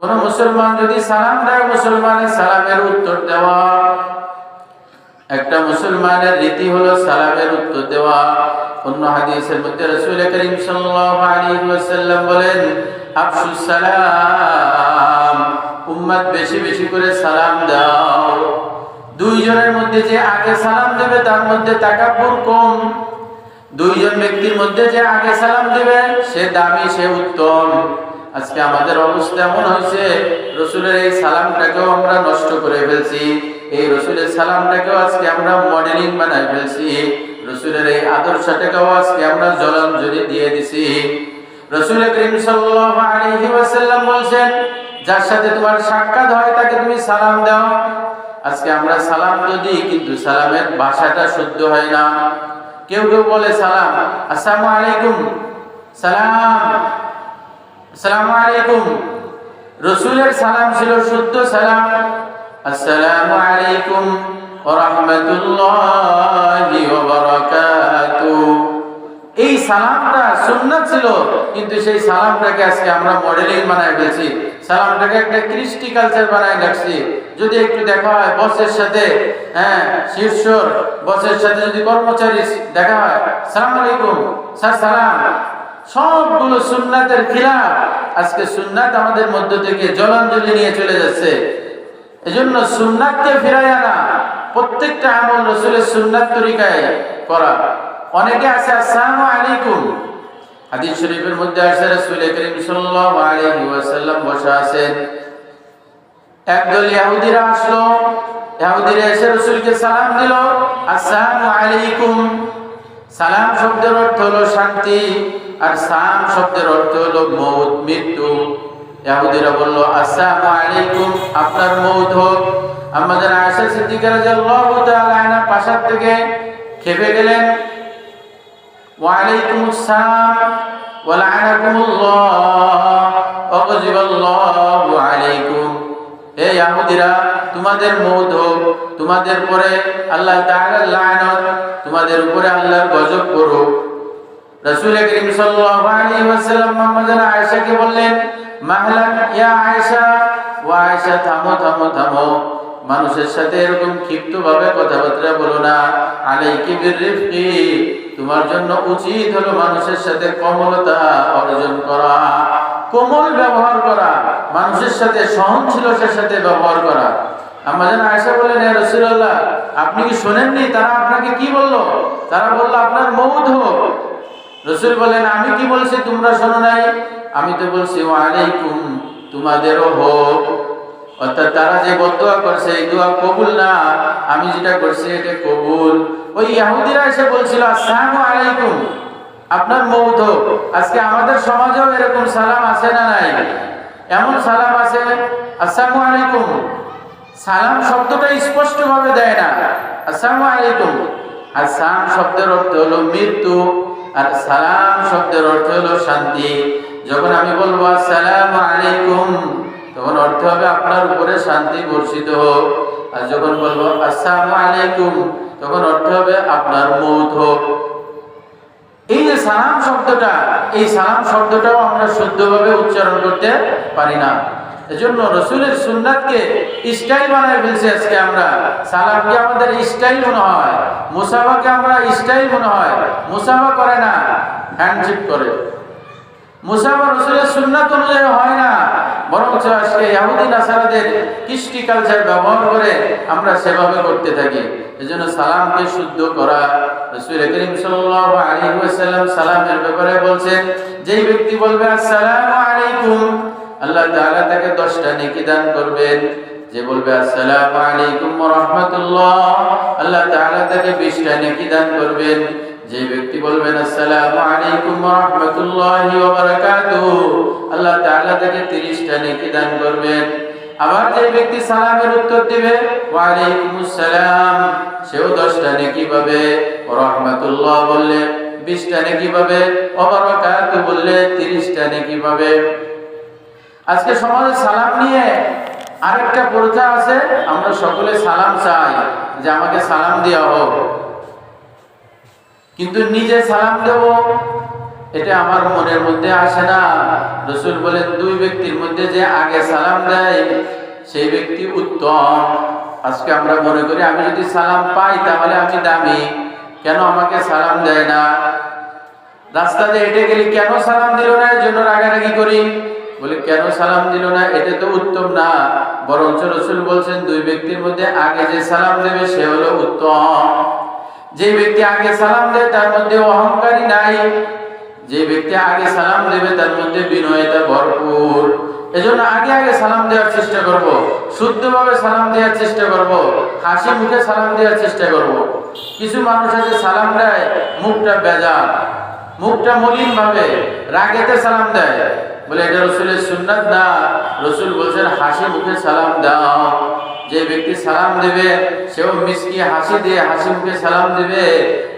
কোন মুসলমান যদি সালাম দেয়, মুসলমানের সালামের উত্তর দেওয়া। একটা মুসলমানের রীতি হলো সালামের উত্তর দেওয়া। অন্য হাদিসের মধ্যে রাসূল করিম সাল্লাল্লাহু আলাইহি বলেন, আফসুস সালাম, উম্মত বেশি বেশি করে সালাম দাও। দুইজনের মধ্যে যে আগে সালাম দেবে, তার মধ্যে তাকাব্বুর কম। দুইজন ব্যক্তির মধ্যে যে আগে সালাম দেবে, সে দামি, সে উত্তম। আজকে আমাদের অবস্থা এমন হয়েছে, রসুলের এই সালামটাকেও আমরা নষ্ট করে ফেলছি। এই রসুলের সালামটাকেও আজকে আমরা মডেলিং বানাই ফেলছি। রসুলের এই আদর্শটাকেও আজকে আমরা জলাঞ্জলি দিয়ে দিছি। রসুল করিম যার সাথে তোমার সাক্ষাৎ হয়, তাকে তুমি সালাম দাও। আজকে আমরা সালাম তো দিই, কিন্তু সালামের ভাষাটা শুদ্ধ হয় না। কেউ কেউ বলে সালাম, আসসালামু আলাইকুম। সালাম। আসসালামু আলাইকুম। রসুলের সালাম ছিল শুদ্ধ সালাম। আসসালামু এই সালামটা সুন্নাত ছিল, কিন্তু সেই সালামটাকে আজকে আমরা মডেলিং বানায় ফেলছি। সালামটাকে একটা কৃষ্টি কালচার বানায় রাখছি। যদি একটু দেখা হয় বসের সাথে হ্যাঁ শীর্ষর বসের সাথে যদি কর্মচারী দেখা হয়, সালাম আলাইকুম। স্যার, সালাম। সবগুলো সুন্নাতের খিলাফ। আজকে সুন্নাত আমাদের মধ্য থেকে জলাঞ্জলি নিয়ে চলে যাচ্ছে। এজন্য সুন্নাতকে ফিরাই আনা প্রত্যেকটা আমল রসুলের সুন্নাত তরিকায় করা। অনেকে আছে, আসসালামু আলাইকুম। হাদিস শরীফের মধ্যে আছে রাসূল করিম সাল্লাল্লাহু আলাইহি ওয়াসাল্লাম বসা আছেন। একদল ইহুদিরা আসলো। ইহুদিরা এসে রাসূলকে সালাম দিল, আসসালামু আলাইকুম। সালাম শব্দের অর্থ হলো শান্তি। আর সাম শব্দের অর্থ হলো মৌত, মৃত্যু। ইহুদিরা বলল, আসসালামু আলাইকুম, আপনার মৌত হোক। আমাদের আয়েশা সিদ্দিকা রাদিয়াল্লাহু তাআলা আনহা পাশার থেকে খেপে গেলেন। ওয়ালাইকুম আসসালাম ওয়ালানাকুমুল্লাহ ওয়াগজিবাল্লাহু আলাইকুম। হে ইহুদিরা তোমাদের মৌত হোক। তোমাদের পরে আল্লাহ তাআলার লানত, তোমাদের উপরে আল্লাহর গজব করুক রাসূল করিম সাল্লাল্লাহু আলাইহি ওয়াসাল্লাম মুহাম্মাদান আয়েশাকে বললেন, মাহলান, ইয়া আয়েশা। ও আয়েশা, থামো থামো থামো। মানুষের সাথে এরকম ক্ষিপ্ত কথাবার্তা বলো না। আলাইকি বিররিফকি। তোমার জন্য উচিত হলো মানুষের সাথে কমলতা অর্জন করা, কোমল ব্যবহার করা, মানুষের সাথে সহনশীলতার সাথে ব্যবহার করা। আমাদের আয়েশা বললেন হে রাসূলুল্লাহ, আপনি কি শোনেননি? তারা আপনাকে কি বলল? তারা বলল, আপনার হোক। রসুল বলেন, আমি কি বলছি তোমরা শোনো নাই? আমি তো বলছি, ওয়ালাইকুম তোমাদেরও হোক। অর্থাৎ তারা যে বদুয়া করছে, এই দোয়া কবুল না, আমি যেটা করছি এটা কবুল। ওই ইহুদিরা এসে বলছিল, আসসালামু আলাইকুম, আপনার মৌত আজকে আমাদের সমাজেও এরকম সালাম আছে না নাই? এমন সালাম আছে, আসসালামু আলাইকুম। সালাম শব্দটা স্পষ্টভাবে দেয় না। আসসালামু আলাইকুম। আর সালাম শব্দের অর্থ হলো মৃত্যু। আর সালাম শব্দের অর্থ হলো শান্তি। যখন আমি বলব, আসসালামু আলাইকুম তখন অর্থ হবে আপনার উপরে শান্তি বর্ষিত হোক। আর যখন বলব, আসসালামু আলাইকুম তখন অর্থ হবে আপনার মৌত হোক। এই যে সালাম শব্দটা, এই সালাম শব্দটাও আমরা শুদ্ধভাবে উচ্চারণ করতে পারি না। এজন্য রসুলের সুন্নাতকে স্টাইল বানায় ফেলছি আজকে আমরা। সালামকে আমাদের স্টাইল মনে হয়, মুসাফাকে আমরা স্টাইল মনে হয়। মুসাফা করে না, হ্যান্ডশেক করে। মুসাফা রসুলের সুন্নাত অনুযায়ী হয় না, বরঞ্চ আজকে ইয়াহুদি নাসারাদের কৃষ্টি কালচার ব্যবহার করে আমরা সেভাবে করতে থাকি। এজন্য সালামকে শুদ্ধ করা, রসুল করিম সাল্লাল্লাহু সালামের ব্যাপারে বলছেন, যেই ব্যক্তি বলবে, আসসালামু আলাইকুম আল্লাহ তাআলা তাকে 10টা নেকি দান করবেন। যে বলবে, আসসালামু আলাইকুম ওয়া রাহমাতুল্লাহ। আল্লাহ তাআলা তাকে 20টা নেকি দান করবেন। যে ব্যক্তি বলবেন, আসসালামু আলাইকুম ওয়া রাহমাতুল্লাহি ওয়া বারাকাতুহু আল্লাহ তাআলা তাকে 30টা নেকি দান করবেন। আবার যে ব্যক্তি সালামের উত্তর দিবে ওয়া আলাইকুমুস সালাম সেও 10টা নেকি পাবে। ওয়া রাহমাতুল্লাহ বললে 20টা নেকি পাবে। ওয়া বারাকাতুহু বললে 30টা নেকি পাবে। আজকে সমাজে সালাম নিয়ে আরেকটা প্রথা আছে, আমরা সকলে সালাম চাই যে আমাকে সালাম দেওয়া হোক। কিন্তু নিজে সালাম দেব, এটা আমার মনের মধ্যে আসে না। রসুল বলেন, দুই ব্যক্তির মধ্যে যে আগে সালাম দেয়, সেই ব্যক্তি উত্তম। আজকে আমরা মনে করি, আমি যদি সালাম পাই, তাহলে আমি দামি। কেন আমাকে সালাম দেয় না? রাস্তাতে হেঁটে গেলে কেন সালাম দিল না? এর জন্য রাগারাগি করি। বলে, কেন সালাম দিল না? এটা তো উত্তম না। বরঞ্চ রসুল বলছেন, দুই ব্যক্তির মধ্যে আগে যে সালাম দেবে, সে হলো উত্তম। যে ব্যক্তি আগে সালাম দেয়, তার মধ্যে অহংকারী নাই। যে ব্যক্তি আগে সালাম দেবে, তার মধ্যে বিনয়তা ভরপুর। এজন্য আগে আগে সালাম দেওয়ার চেষ্টা করব। শুদ্ধভাবে সালাম দেওয়ার চেষ্টা করব। হাসি মুখে সালাম দেওয়ার চেষ্টা করব। কিছু মানুষ আছে, সালাম দেয়, মুখটা বেজার মুখটা মলিন ভাবে, রাগেতে সালাম দেয়। বলে, এটা রসুলের সুন্নাত না। রসুল বলছেন, হাসি মুখে সালাম দাও। যে ব্যক্তি সালাম দেবে, সেও মিসকি হাসি দিয়ে হাসি মুখে সালাম দেবে।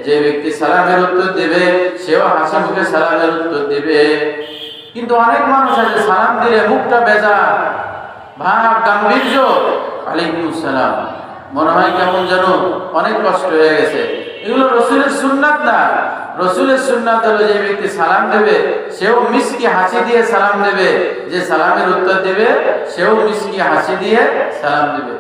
যে ব্যক্তি সালামের উত্তর দেবে, সেও হাসি মুখে সালামের উত্তর দেবে। কিন্তু অনেক মানুষ আছে, সালাম দিলে মুখটা বেজা ভাব গাম্ভীর্য। আলাইকুম সালাম। মনে হয় কেমন যেন অনেক কষ্ট হয়ে গেছে। এগুলো রসুলের সুন্নাত না। রসুলের সুন্নাত হলো যে ব্যক্তি সালাম দেবে, সেও মিসকি হাসি দিয়ে সালাম দেবে। যে সালামের উত্তর দেবে, সেও মিসকি হাসি দিয়ে সালাম দেবে।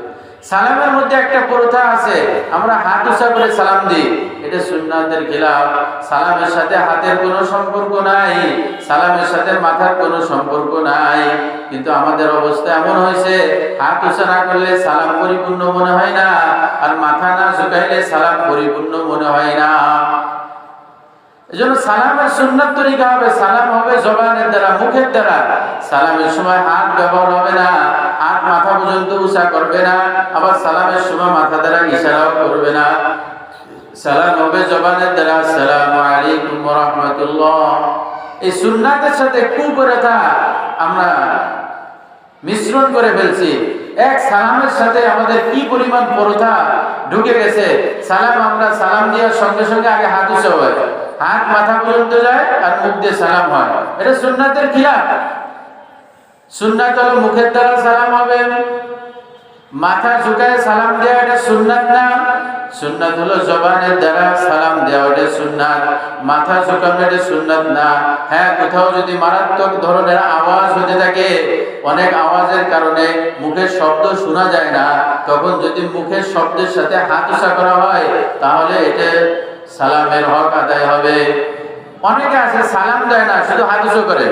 সালামের মধ্যে একটা প্রথা আছে, আমরা হাত উঁচা করে সালাম দিই। এটা সুন্নাতের খেলাফ। সালামের সাথে হাতের কোনো সম্পর্ক নাই, সালামের সাথে মাথার কোনো সম্পর্ক নাই। কিন্তু আমাদের অবস্থা এমন হয়েছে, হাত উঁচা না করলে সালাম পরিপূর্ণ মনে হয় না, আর মাথা না ঝুঁকাইলে সালাম পরিপূর্ণ মনে হয় না। এজন্য সালামের সুন্নাত তরিকা হবে, সালাম হবে জবানের দ্বারা, মুখের দ্বারা। সালামের সময় হাত ব্যবহার হবে না, হাত মাথা পর্যন্ত উঁচা করবে না, আবার সালামের সময় মাথা দ্বারা ইশারাও করবে না। সালাম হবে জবানের দ্বারা, আসসালামু আলাইকুম রাহমাতুল্লাহ। এই সুন্নাতের সাথে কুপ্রথা আমরা মিশ্রণ করে ফেলছি। এক সালামের সাথে আমাদের কি পরিমাণ প্রথা ঢুকে গেছে? সালাম আমরা সালাম দেওয়ার সঙ্গে সঙ্গে আগে হাত উঁচা হয়। হাত মাথা পর্যন্ত যায় আর মুখ দিয়ে সালাম হয়। এটা সুন্নাতের খিলাফ। সুন্নাত হলো মুখের দ্বারা সালাম হবে। মাথা ঝুঁকায় সালাম দেওয়া এটা সুন্নাত না। সুন্নাত হলো জবানের দ্বারা সালাম দেওয়া এটা সুন্নাত। মাথা ঝুঁকানো এটা সুন্নাত না। হ্যাঁ কোথাও যদি মারাত্মক ধরনের আওয়াজ হতে থাকে, অনেক আওয়াজের কারণে মুখের শব্দ শোনা যায় না, তখন যদি মুখের শব্দের সাথে হাত করা হয়, তাহলে এটা সালামের হক আদায় হবে। অনেকে আছে সালাম দেয় না, শুধু উঁচু করে।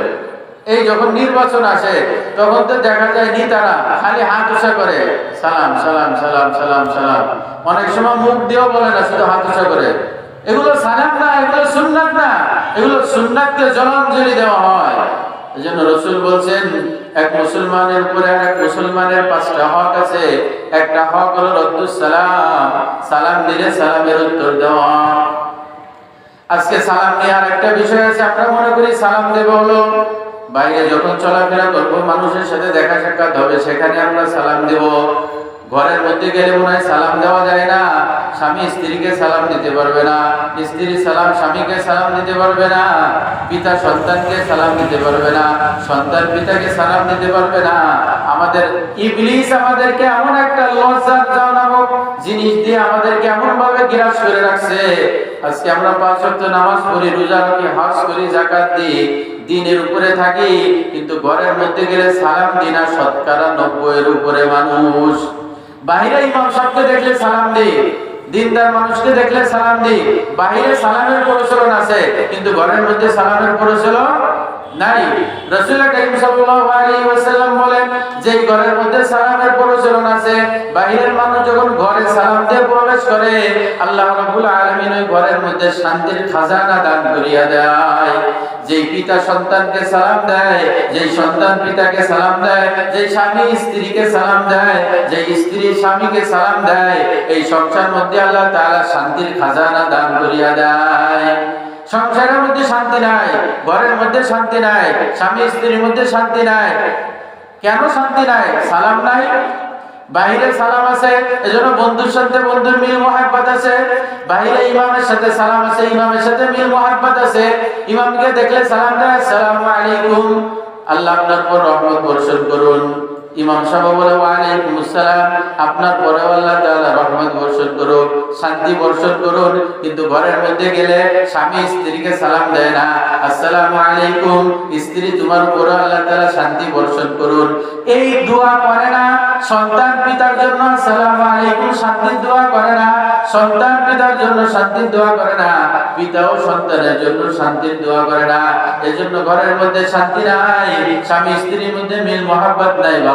এই যখন নির্বাচন আসে, তখন তো দেখা যায় নেতারা খালি হাত উঁচা করে। সালাম সালাম সালাম সালাম সালাম। অনেক সময় মুখ দিয়েও বলে না, শুধু হাত উঁচা করে। এগুলো সালাম না, এগুলো সুন্নাত না। এগুলো সুন্নাতকে জলাঞ্জলি দেওয়া হয়। এই জন্য রসুল বলছেন, এক মুসলমানের উপরে আর এক মুসলমানের পাঁচটা হক আছে। একটা হক হলো রদ্দুস সালাম সালাম দিলে সালামের উত্তর দেওয়া। আজকে সালাম নিয়ে আর একটা বিষয় আছে, আমরা মনে করি সালাম দেব হলো, বাইরে যখন চলাফেরা করব, মানুষের সাথে দেখা সাক্ষাৎ হবে, সেখানে আমরা সালাম দেব। ঘরের মধ্যে গেলে মনে হয় সালাম দেওয়া যায় না। স্বামী স্ত্রীকে সালাম দিতে পারবে না। স্ত্রী সালাম, স্বামীকে সালাম দিতে পারবে না। পিতা সন্তানকে সালাম দিতে পারবে না। সন্তান পিতাকে সালাম দিতে পারবে না। আমাদের ইবলিস আমাদেরকে এমন একটা লজ্জার যাও নামক জিনিস দিয়ে আমাদেরকে এমন ভাবে গ্রাস করে রাখছে। আজকে আমরা পাঁচ ওয়াক্ত নামাজ পড়ি, রোজা রাখি, হজ করি জাকাত দিই, দিনের উপরে থাকি, কিন্তু ঘরের মধ্যে গেলে সালাম দিনা শতকরা নব্বই এর উপরে মানুষ। বাহিরে ইমাম সাহেবকে দেখলে সালাম দিই, দিনদার মানুষকে দেখলে সালাম দিই। বাহিরে সালামের প্রচলন আছে, কিন্তু ঘরের মধ্যে সালামের প্রচলন যে সালাম দিয়ে পিতা সন্তানকে সালাম সন্তান পিতাকে সালাম স্বামী স্ত্রীকে সালাম দেয় যে স্ত্রী স্বামীকে সালাম দেয়, এই সংসার মধ্যে আল্লাহ তাআলা শান্তির খাজানা দান করিয়া দেয়। সংসারের মধ্যে শান্তি নাই, ঘরের মধ্যে শান্তি নাই, স্বামী স্ত্রীর মধ্যে শান্তি নাই। কেন শান্তি নাই? সালাম নাই? বাহিরে সালাম আছে, এজন্য বন্ধুর সাথে বন্ধুর মিল মোহাব্বত আছে। বাহিরে ইমামের সাথে সালাম আছে, ইমামের সাথে মিল মোহাব্বত আছে। ইমামকে দেখলে সালাম দেয়, আসসালামু আলাইকুম। আল্লাহ আপনার পর রহমত বর্ষণ করুন। ইমাম সাহেব বলে আসসালাম। আপনার পরে আল্লাহ তাআলা রহমত বর্ষণ করুন শান্তি বর্ষণ করুন কিন্তু ঘরের মধ্যে গেলে স্বামী স্ত্রীকে সালাম দেয় না। আসসালামু আলাইকুম। স্ত্রী তোমার উপরে আল্লাহ তাআলা শান্তি বর্ষণ করুন। এই দোয়া করে না, সন্তান পিতার জন্য আসসালামু আলাইকুম শান্তির দোয়া করে না, সন্তান পিতার জন্য শান্তির দোয়া করে না, পিতাও সন্তানের জন্য শান্তির দোয়া করে না। এজন্য ঘরের মধ্যে শান্তি নাই, স্বামী স্ত্রীর মধ্যে মিল মহাব্বত নাই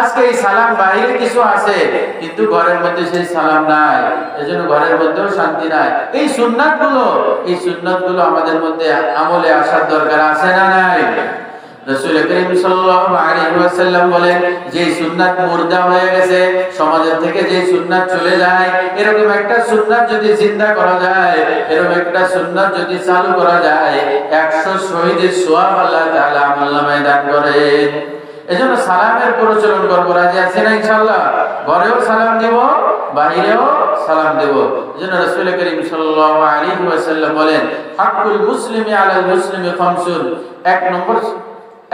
আজকে এই সালাম বাইরে কিছু আছে, কিন্তু ঘরের মধ্যে সেই সালাম নাই। এজন্য ঘরের মধ্যেও শান্তি নাই। এই সুন্নাতগুলো এই সুন্নাতগুলো আমাদের মধ্যে আমলে আসার দরকার আছে না নাই? যে সুন্নাত মুর্দা হয়ে গেছে, সমাজের থেকে যে সুন্নাত চলে যায়, এরকম একটা সুন্নাত যদি করা যায়, এরকম একটা সুন্নাত যদি চালু করা যায় 100 শহীদের সওয়াব আল্লাহ তাআলা করেন। এজন্য সালামের প্রচলন করব, রাজি আছে না ইনশাল্লাহ ঘরেও সালাম দেব, বাহিরেও সালাম দেব। এজন্য রাসূল করিম সাল্লাল্লাহু আলাইহি ওয়াসাল্লাম বলেন, হাক্কুল মুসলিমি আলাল মুসলিমি খামসুন। এক নম্বর,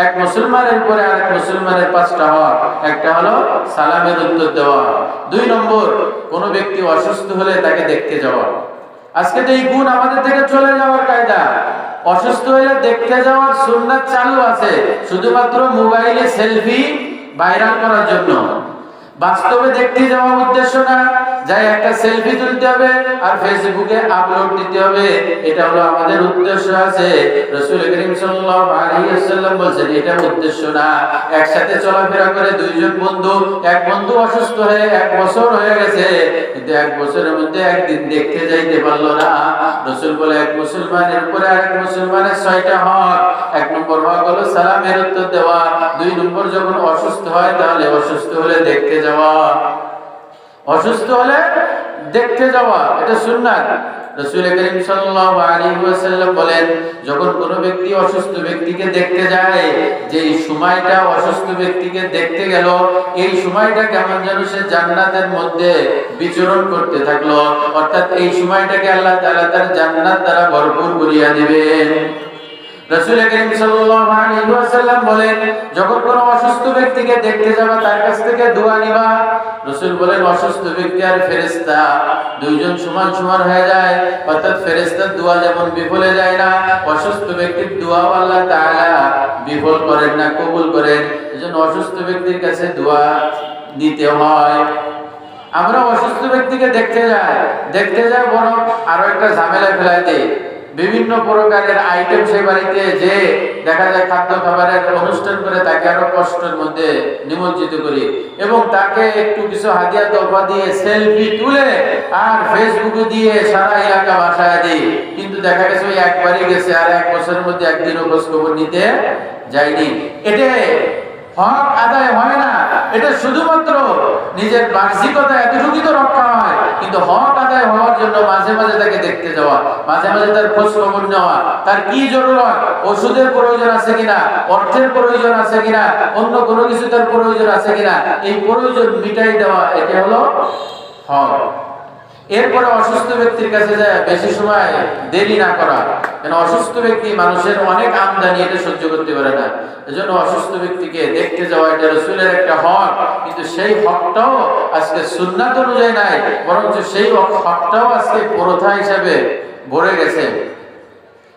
এক মুসলমানের উপরে আরেক মুসলমানের পাঁচটা হক। একটা হলো সালামের উত্তর দেওয়া। দুই নম্বর, কোন ব্যক্তি অসুস্থ হলে তাকে দেখতে যাওয়া। আজকে তো এই গুণ আমাদের থেকে চলে যাওয়ার কায়দা। অসুস্থ হলে দেখতে যাওয়ার সুন্নাত চালু আছে, শুধুমাত্র মোবাইলে সেলফি ভাইরাল করার জন্য। বাস্তবে দেখতে যাওয়ার উদ্দেশ্য না যাই একটা সেলফি তুলতে হবে আর ফেসবুকে আপলোড দিতে হবে। এটা হলো আমাদের উদ্দেশ্য আছে। রাসূল করিম সাল্লাল্লাহু আলাইহি ওয়াসাল্লাম বলেন এটা উদ্দেশ্য না। একসাথে চলাফেরা করে দুইজন বন্ধু, এক বন্ধু অসুস্থ হয়ে, এক বছর হয়ে গেছে, কিন্তু এক বছরের মধ্যে একদিন দেখতে যাইতে পারল না। রাসূল বলে, এক মুসলমানের উপরে আরেক মুসলমানের ছয়টা হক। এক নম্বর হক হলো সালামের উত্তর দেওয়া। দুই নম্বর, যখন অসুস্থ হয়, তাহলে অসুস্থ হলে দেখতে যাওয়া। অসুস্থ হলে দেখতে যাওয়া, এটা সুন্নাত। করিম সাল্লাল্লাহু আলাইহি ওয়াসাল্লাম বলেন, যখন কোন ব্যক্তি অসুস্থ ব্যক্তিকে দেখতে যায় সময়টা অসুস্থ ব্যক্তিকে দেখতে গেল, এই সময়টা কেমন যেন সে জান্নাতের মধ্যে বিচরণ করতে থাকল। অর্থাৎ এই সময়টাকে আল্লাহ তাআলা তার জান্নাত দ্বারা ভরপুর করিয়া দিবেন। বলেন, যখন কোন অসুস্থ ব্যক্তিকে দেখতে তার কাছ থেকে দোয়া নিবা। বলেন, অসুস্থ আর ফেরেশতা, দুইজন সমান সমান হয়ে যায়। অর্থাৎ ফেরেশতার দোয়া যেমন বিফলে যায় না, অসুস্থ ব্যক্তির তাআলা বিফল করেন না, কবুল করেন। এজন্য অসুস্থ ব্যক্তির কাছে দোয়া দিতে হয়। আমরা অসুস্থ ব্যক্তিকে দেখতে যাই। দেখতে যাই বরং আরও একটা ঝামেলা ফেলাই দেয় বিভিন্ন প্রকারের আইটেম সে বাড়িতে যে দেখা যায় খাদ্য খাবারের অনুষ্ঠান করে তাকে আরও কষ্টের মধ্যে নিমজ্জিত করি। এবং তাকে একটু কিছু হাদিয়া তোফা দিয়ে সেলফি তুলে আর ফেসবুকে দিয়ে সারা এলাকা বাসায় দিই। কিন্তু দেখা গেছে ওই একবারই গেছে আর এক বছরের মধ্যে একদিনও খোঁজ খবর নিতে যায়নি। এটা হক আদায় হয় না। এটা শুধুমাত্র নিজের বাহ্যিকতা এতটুকুই তো রক্ষা হয়, কিন্তু হক আদায় হওয়ার জন্য মাঝে মাঝে তাকে দেখতে যাওয়া, মাঝে মাঝে তার খোঁজ খবর নেওয়া, তার কি জরুরত ওষুধের প্রয়োজন আছে কিনা? অর্থের প্রয়োজন আছে কিনা? অন্য কোনো কিছু তার প্রয়োজন আছে কিনা? এই প্রয়োজন মিটাই দেওয়া এটা হলো হক। এরপরে অসুস্থ ব্যক্তির কাছে যায়, বেশি সময় দেরি না করা। কেন, অসুস্থ ব্যক্তি মানুষের অনেক আমদানি এটা সহ্য করতে পারে না। এজন্য অসুস্থ ব্যক্তিকে দেখতে যাওয়া এটা রসুলের একটা হক, কিন্তু সেই হকটাও আজকে সুন্নাত অনুযায়ী নাই, বরঞ্চ সেই হকটাও আজকে প্রথা হিসাবে ভরে গেছে।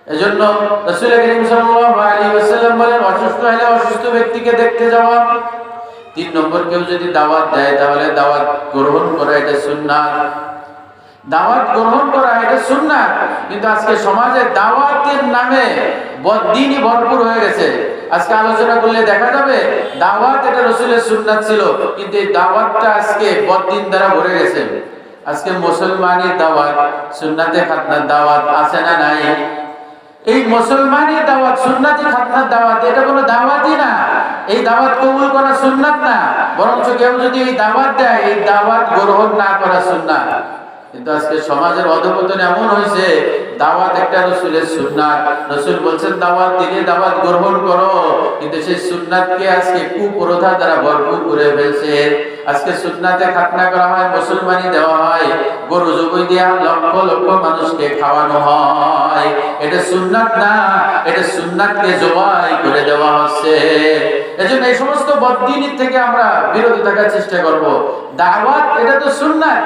এজন্য রসুল করিম সাল্লাল্লাহু আলাইহি ওয়াসাল্লাম বলেন, অসুস্থ হলে অসুস্থ ব্যক্তিকে দেখতে যাওয়া। তিন নম্বর কেউ যদি দাওয়াত দেয়, তাহলে দাওয়াত গ্রহণ করা এটা সুন্নাত। দাওয়াত গ্রহণ করা এটা সুন্নাত। কিন্তু আজকে সমাজে দাওয়াতের নামে বদিনই ভরপুর হয়ে গেছে। আজকে আলোচনা করলে দেখা যাবে দাওয়াত এটা রসুলের সুন্নাত ছিল, কিন্তু এই দাওয়াতটা আজকে বদিন দ্বারা ভরে গেছে। আজকে মুসলমানের দাওয়াত, সুন্নাতে খাতনার দাওয়াত আছে না নাই? এই মুসলমানের দাওয়াত, সুন্নাতি খাতনার দাওয়াত, এটা কোনো দাওয়াতই না। এই দাওয়াত কবুল করা সুন্নাত না। বরঞ্চ কেউ যদি এই দাওয়াত দেয়, এই দাওয়াত গ্রহণ না করা সুন্নাত। কিন্তু আজকে সমাজের অধপতন এমন হয়েছে, দাওয়াত একটা রসুলের সুন্নাত। রসুল বলছেন, দাওয়াত দিলে দাওয়াত গ্রহণ করো, কিন্তু সেই সুন্নাতকে আজকে কুপ্রথা দ্বারা ভরপুর করে ফেলছে। আজকে সুন্নাতে খাতনা করা হয়, মুসলমানি দেওয়া হয়, গরু জবই দেওয়া লক্ষ লক্ষ মানুষকে খাওয়ানো হয়। এটা সুন্নাত না, এটা সুন্নাতকে জবাই করে দেওয়া হচ্ছে। এজন্য এই সমস্ত বদিনীর থেকে আমরা বিরত থাকার চেষ্টা করব। দাওয়াত, এটা তো সুন্নাত।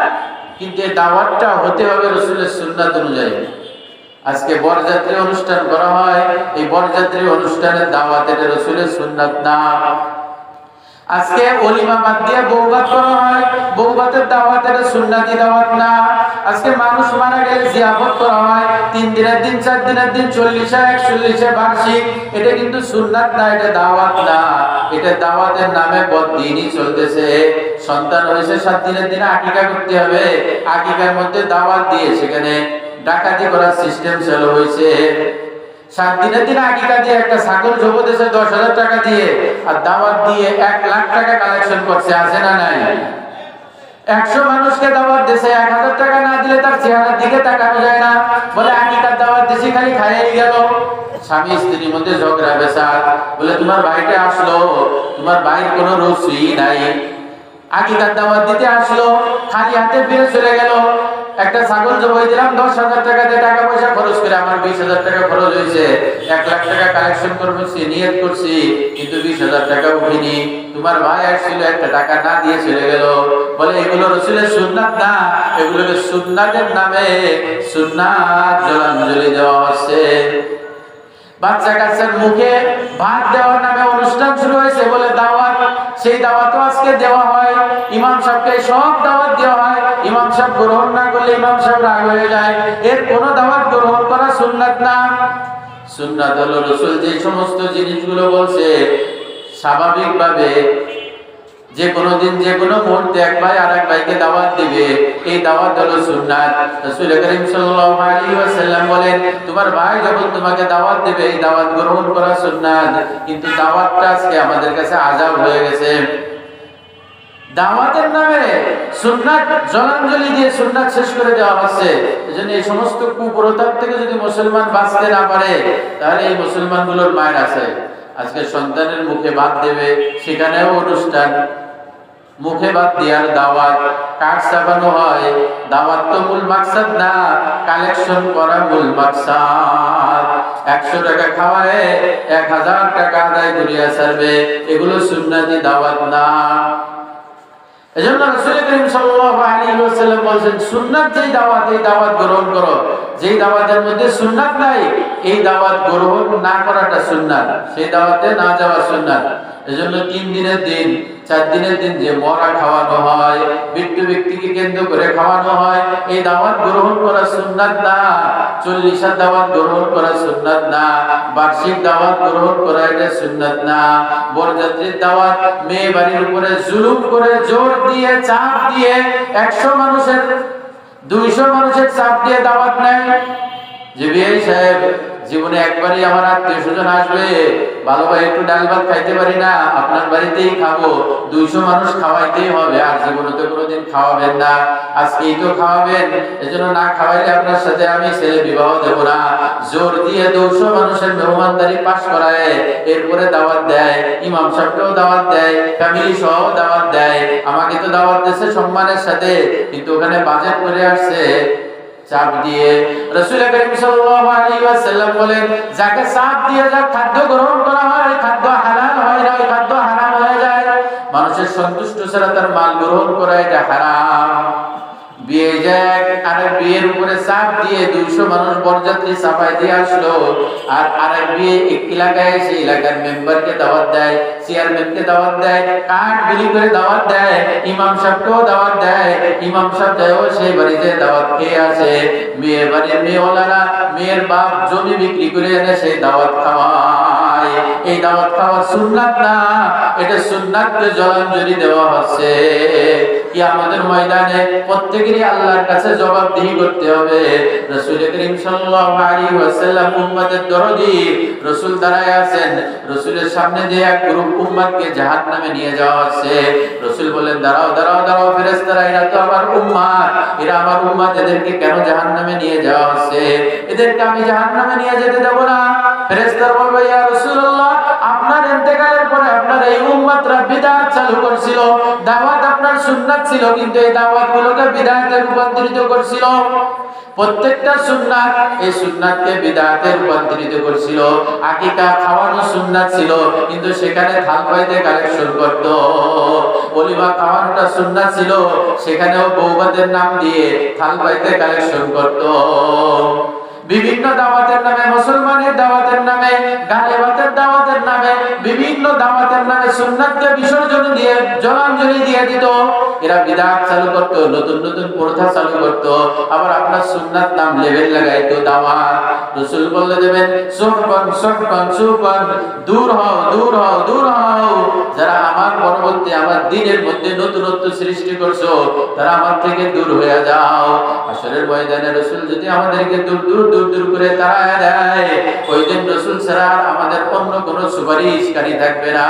কিন্তু এই দাওয়াতটা হতে হবে রসুলের সুন্নাত অনুযায়ী। আজকে বরযাত্রী অনুষ্ঠান করা হয়, এই বরযাত্রী অনুষ্ঠানের দাওয়াত এটা রসুলের সুন্নাত না। আজকে অলিমা বাদ দিয়ে বৌবাদ করা হয় বৌবাদের দাওয়াত এটা সুন্নাতি দাওয়াত না। আজকে মানুষ মারা গেলে জিয়াফত করা হয়। তিন দিনের দিন, চার দিনের দিন, চল্লিশে, একচল্লিশে বার্ষিক। এটা কিন্তু সুন্নাত না, এটা দাওয়াত না। এটা দাওয়াতের নামে বদিনই চলতেছে। সন্তান হয়েছে সাত দিনের দিনে, আকিকা করতে হবে। আকিকার মধ্যে দাওয়াত দিয়ে সেখানে ডাকাতি করার সিস্টেম চালু হয়েছে। সাত দিনের দিন আগিকা দিয়ে একটা ছাগল জব দেশে দশ হাজার টাকা দিয়ে, আর দাওয়াত দিয়ে এক লাখ টাকা কালেকশন করছে, আছে না নাই? একশো মানুষকে দাওয়াত দেশে এক হাজার টাকা না দিলে তার চেহারার দিকে তাকানো যায় না। বলে, আমি তার দাওয়াত দেশে খালি খাইয়াই গেল। স্বামী স্ত্রীর মধ্যে ঝগড়া বেসার বলে, তোমার বাড়িতে আসলো, তোমার বাইর কোনো রসুই নাই। আগে তার দাওয়াত দিতে আসলো, খালি হাতে ফিরে চলে গেল। একটা ছাগল জবাই দিলাম, দশ হাজার টাকা দিয়ে টাকা পয়সা খরচ করে আমার বিশ হাজার টাকা খরচ হয়েছে। এক লাখ টাকা কালেকশন করব, সে নিয়ত করছি, কিন্তু বিশ হাজার টাকা উঠিনি। তোমার ভাই আসছিল, একটা টাকা না দিয়ে চলে গেল। বলে, এগুলো রসুলের সুন্নাত না, এগুলোকে সুন্নাতের নামে সুন্নাত জলাঞ্জলি দেওয়া হচ্ছে। বাচ্চা কাচ্চার মুখে ভাত দেওয়ার নামে অনুষ্ঠান শুরু হয়েছে বলে দাওয়াত। সেই দাওয়াতও আজকে দেওয়া হয়। ইমাম সাহেবকে সব দাওয়াত দেওয়া হয়। ইমাম সাহেব গ্রহণ না করলে ইমাম সাহেব রাগ হয়ে যায়। এর কোনো দাওয়াত গ্রহণ করা সুন্নাত না। সুন্নাত হলো রসুল যে সমস্ত জিনিসগুলো বলছে, স্বাভাবিকভাবে যে কোনো দিন যে কোনো মুহূর্তে এক ভাই আর এক ভাইকে দাওয়াত দিবে। এই দাওয়াত হলো সুন্নাত। রাসূল করিম সাল্লাল্লাহু আলাইহি ওয়াসাল্লাম বলেন, তোমার ভাই যখন তোমাকে দাওয়াত দিবে, এই দাওয়াত গ্রহণ করা সুন্নাত। কিন্তু দাওয়াতটা আজকে আমাদের কাছে আজাব হয়ে গেছে। দাওয়াতের নামে সুন্নাত, জলাঞ্জলি দিয়ে সুন্নাত শেষ করে দেওয়া হচ্ছে। এজন্য এই সমস্ত কুপ্রথার থেকে যদি মুসলমান বাঁচতে না পারে, তাহলে এই মুসলমানগুলোর মায়ের আছে। আজকে সন্তানের মুখে বাদ দেবে, সেখানেও অনুষ্ঠান। মুখে বাদ দেওয়ার দাওয়াত, কাঠ চাপানো হয়। দাওয়াত তো মূল মাকসাদ না, কালেকশন করা মূল মাকসাদ। একশো টাকা খাওয়ায়, এক হাজার টাকা আদায় করিয়া সারবে এগুলো সুন্নাতি দাওয়াত না। এজন্য রাসূল করিম সাল্লাল্লাহু আলাইহি ওয়াসাল্লাম সুন্নাত যেই দাওয়াত, এই দাওয়াত গ্রহণ করো। যেই দাওয়াতের মধ্যে সুন্নাত নাই, এই দাওয়াত গ্রহণ না করাটা সুন্নাত, সেই দাওয়াতে না যাওয়া সুন্নাত। এজন্য তিন দিনের দিন, চার দিনের দিন যে মরা খাওয়ানো হয়, মৃত্যু ব্যক্তিকে কেন্দ্র করে খাওয়ানো হয়, এই দাওয়াত গ্রহণ করা সুন্নাত না। চল্লিশার দাওয়াত গ্রহণ করা সুন্নাত না। বার্ষিক দাওয়াত গ্রহণ করা এটা সুন্নাত না। বরযাত্রীর দাওয়াত মেয়ে বাড়ির উপরে জুলুম করে জোর দিয়ে, চাপ দিয়ে, একশো মানুষের, দুইশো মানুষের চাপ দিয়ে দাওয়াত নেয়। যে বিয়ে সাহেব জীবনে একবারই আমার আত্মীয় স্বজন আসবে। ভালো ভাই, একটু ডাল ভাত খাইতে পারি না? আপনার বাড়িতেই খাব। দুইশো মানুষ খাওয়াইতেই হবে, আর জীবনে তো কোনোদিন খাওয়াবেন না। আজকেই তো খাওয়াবেন। এজন্য না খাওয়াইলে আপনার সাথে আমি ছেলে বিবাহ দেব না। জোর দিয়ে দুশো মানুষের মেহমানদারি পাশ করায়। এরপরে দাওয়াত দেয়। ইমাম সাহেবকেও দাওয়াত দেয়। ফ্যামিলি সহ দাওয়াত দেয়। আমাকে তো দাওয়াত দিয়েছে সম্মানের সাথে। কিন্তু ওখানে বাজেট করে আসছে। চাপ দিয়ে রসুল করিম সাল্লাল্লাহু বলেন, যাকে চাপ দিয়ে যা খাদ্য গ্রহণ করা হয়, খাদ্য হালাল হয় না খাদ্য হারাম হয়ে যায়। মানুষের সন্তুষ্ট ছাড়া তার মাল গ্রহণ করা এটা হারাম। বিয়ে আরেক বিয়ের উপরে চাপ দিয়ে দুইশো মানুষ বরযাত্রী চাপাই দিয়ে আসলো। আর বিয়ে এক এলাকায় সেই এলাকার মেম্বারকে দাওয়াত দেয়, চেয়ারম্যানকে দাওয়াত দেয়, কাঠ বিলি করে দাওয়াত দেয়, ইমাম সাহেবকেও দাওয়াত দেয়। ইমাম সাহেব সেই বাড়িতে দাওয়াত খেয়ে আসে। মেয়ের বাড়ির মেয়েওয়ালারা মেয়ের বাপ জমি বিক্রি করে এনে সেই দাওয়াত খাওয়ায়। ভাই এই দাওয়াত খাওয়া সুন্নাত না, এটা জলাঞ্জলি দেওয়া হচ্ছে। ময়দানে প্রত্যেকেরই আল্লাহর কাছে জবাবদিহি করতে হবে। রাসূল করিম সাল্লাল্লাহু আলাইহি ওয়াসাল্লাম উম্মতের রাসূল দাঁড়ায় আছেন, রাসূলের সামনে যে এক গ্রুপ উম্মতকে জাহান্নামে নিয়ে যাওয়া হচ্ছে। রাসূল বলেন দাঁড়াও দাঁড়াও দাঁড়াও ফেরেশতারা, এরা তো আমার উম্মত এরা আমার উম্মত এদেরকে কেন জাহান্নামে নিয়ে যাওয়া হচ্ছে? এদেরকে আমি জাহান্নামে নিয়ে যেতে দেব না। ফেরেশতারা বলবে ইয়া আপনার ইন্তেকালের পরে আপনার এই চালু করছিল। দাওয়াত আপনার সুন্নাত ছিল, কিন্তু এই দাওয়াতগুলোকে বিদআতে রূপান্তরিত করছিল। কালেকশন করত। সেখানেও নাম দিয়ে বিভিন্ন দাওয়াতের নামে, মুসলমানের দাওয়াতের নামে গালেবাতের দাওয়াতের নামে, বিভিন্ন দাওয়াতের নামে সুন্নাতকে বিসর্জন দিয়ে, জলাঞ্জলি দিয়ে দিত। এরা বিদাত চালু করত, নতুন নতুন প্রথা চালু করত। আবার আপনার সুন্নাত নাম লেভেল লাগাইতো, দাওয়াত। রসুল বলে দেবেন সুকন সুকন সুকন দূর হও দূর হও দূর হও। যারা আমার পরবর্তী, আমার দিনের মধ্যে নতুনত্ব সৃষ্টি করছ, তারা আমার থেকে দূর হয়ে যাও। আসরের ময়দানে রসুল যদি আমাদেরকে দূর দূর দূর দূর করে তাড়ায় দেয়, ওই দিন রসুল ছাড়া আমাদের অন্য কোনো সুপারিশকারী থাকবে না।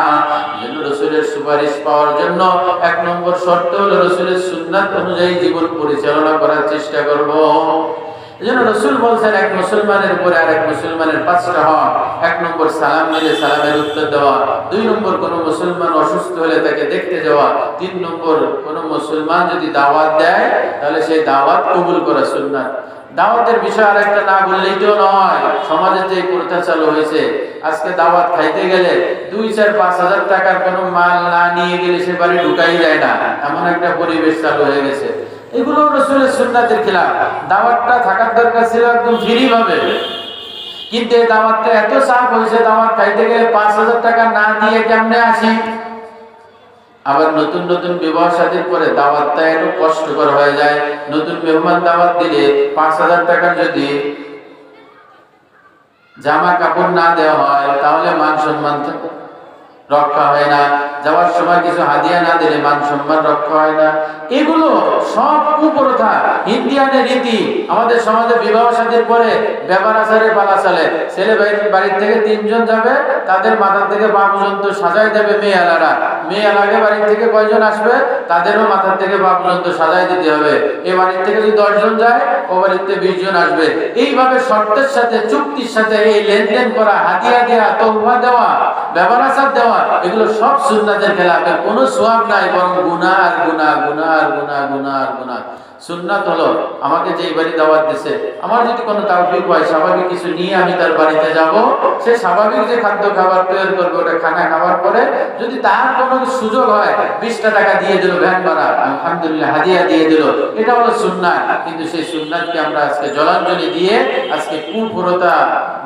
জন্য রসুলের সুপারিশ পাওয়ার জন্য এক নম্বর শর্ত হলো রসুলের সুন্নাত অনুযায়ী জীবন পরিচালনা করার চেষ্টা করব। এজন্য রসুল বলছেন, এক মুসলমানের উপরে আর এক মুসলমানের পাঁচটা হক। এক নম্বর সালাম দিলে সালামের উত্তর দেওয়া। দুই নম্বর, কোন মুসলমান অসুস্থ হলে তাকে দেখতে যাওয়া। তিন নম্বর, কোন মুসলমান যদি দাওয়াত দেয়, তাহলে সেই দাওয়াত কবুল করা সুন্নাত। দাওয়াতের বিষয় আর একটা না বললেই তো নয়। সমাজে যে প্রথা চালু হয়েছে, আজকে দাওয়াত খাইতে গেলে দুই, চার, পাঁচ হাজার টাকার কোনো মাল না নিয়ে গেলে সে বাড়ি ঢুকাই যায় না। এমন একটা পরিবেশ চালু হয়ে গেছে। এগুলো রসুলের সুন্নাতের খেলাফ। দাওয়াতটা থাকার দরকার ছিল একদম ফ্রি ভাবে কিন্তু এই দাওয়াতটা এত চাপ হয়েছে, দাওয়াত খাইতে গেলে পাঁচ হাজার টাকা না দিয়ে কেমনে আসি? আবার নতুন নতুন বিবাহ সাদীর পরে দাওয়াতটা একটু কষ্টকর হয়ে যায়। নতুন মেহমান দাওয়াত দিলে পাঁচ হাজার টাকা যদি জামা কাপড় না দেওয়া হয়, তাহলে মান সম্মান রক্ষা হয় না। যাওয়ার সময় কিছু হাদিয়া না দিলে মান সম্মান রক্ষা হয় না। এগুলো সব কুপ্রথা। ইন্ডিয়ানের রীতি আমাদের সমাজে বিবাহ সাথীর পরে ব্যবহার আচারে পালা চলে। ছেলে বাড়ির থেকে তিনজন যাবে, তাদের মাথা থেকে পা পর্যন্ত সাজাই দেবে মেয়ে আলারা মেয়ে আলাগে বাড়ির থেকে কয়জন আসবে? তাদেরও মাথার থেকে পা পর্যন্ত সাজাই দিতে হবে। এ বাড়ির থেকে যদি দশজন যায়, ও বাড়িতে বিশ জন আসবে। এইভাবে শর্তের সাথে, চুক্তির সাথে এই লেনদেন করা, হাতিয়া দেওয়া তৌফা দেওয়া ব্যবহার আচার দেওয়া, এগুলো সব সুন্নাতের খেলাফে কোনো সোয়াব নাই, বরং গুনাহ আর গুনাহ গুনাহ আর গুনাহ গুনাহ আর গুনাহ। সুন্নাত হলো আমাকে যেই বাড়ি দাওয়াত দিছে, আমার যদি কোনো তাওফিক হয়, স্বাভাবিক কিছু নিয়ে আমি তার বাড়িতে যাব। সে স্বাভাবিক যে খাদ্য খাবার তৈরি করবে, ওটা খানা খাওয়ার পরে যদি তার কোনো সুযোগ হয়, বিশটা টাকা দিয়ে দিল ভ্যান ভাড়া, আলহামদুলিল্লাহ, হাদিয়া দিয়ে দিল। এটা হলো সুন্নাত। কিন্তু সেই সুন্নাতকে আমরা আজকে জলাঞ্জলি দিয়ে আজকে কুপুরতা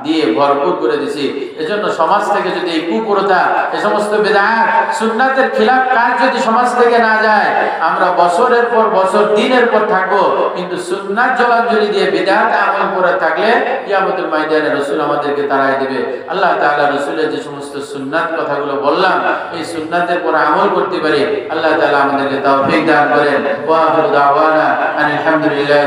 দিয়ে ভরপুর করে দিছি। এজন্য সমাজ থেকে যদি এই কুপুরতা এই সমস্ত বেদাত, সুন্নাতের খিলাফ কাজ যদি সমাজ থেকে না যায়, আমরা বছরের পর বছর, দিনের পর থাকব। কিন্তু সুন্নাত জলাঞ্জলি দিয়ে বেদাত আমল করে থাকলে কিয়ামতের ময়দানে রসুল আমাদেরকে তাড়াই দিবে। আল্লাহ তাআলা রসুলের যে সমস্ত সুন্নাত কথাগুলো বললাম, এই সুন্নাতের পর আমল করতে পারি, আল্লাহ তাআলা আমাদেরকে তৌফিক দান করেন। আলহামদুলিল্লাহ